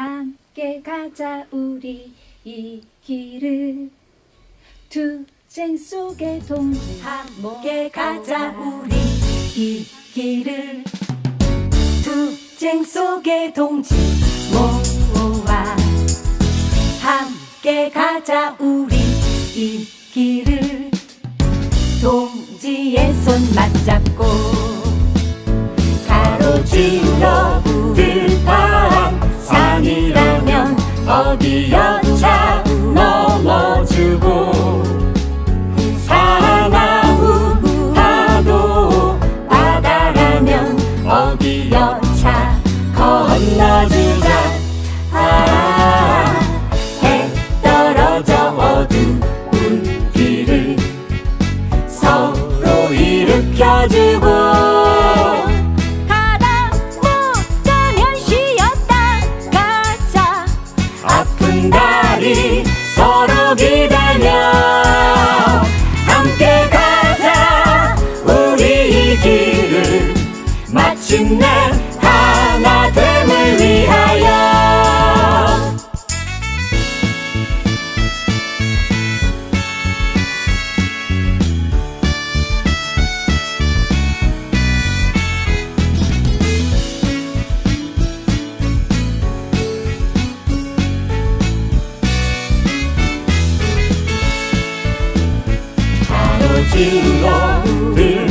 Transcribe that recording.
함께 가자 우리 이 길을. 투쟁 속에 동지 함께 가자 우리 이 길을. 투쟁 속에 동지 모아 함께 가자 우리 이 길을. 동지의 손 맞잡고 어디였자 하나 됨을 위하여. 하루 질러 들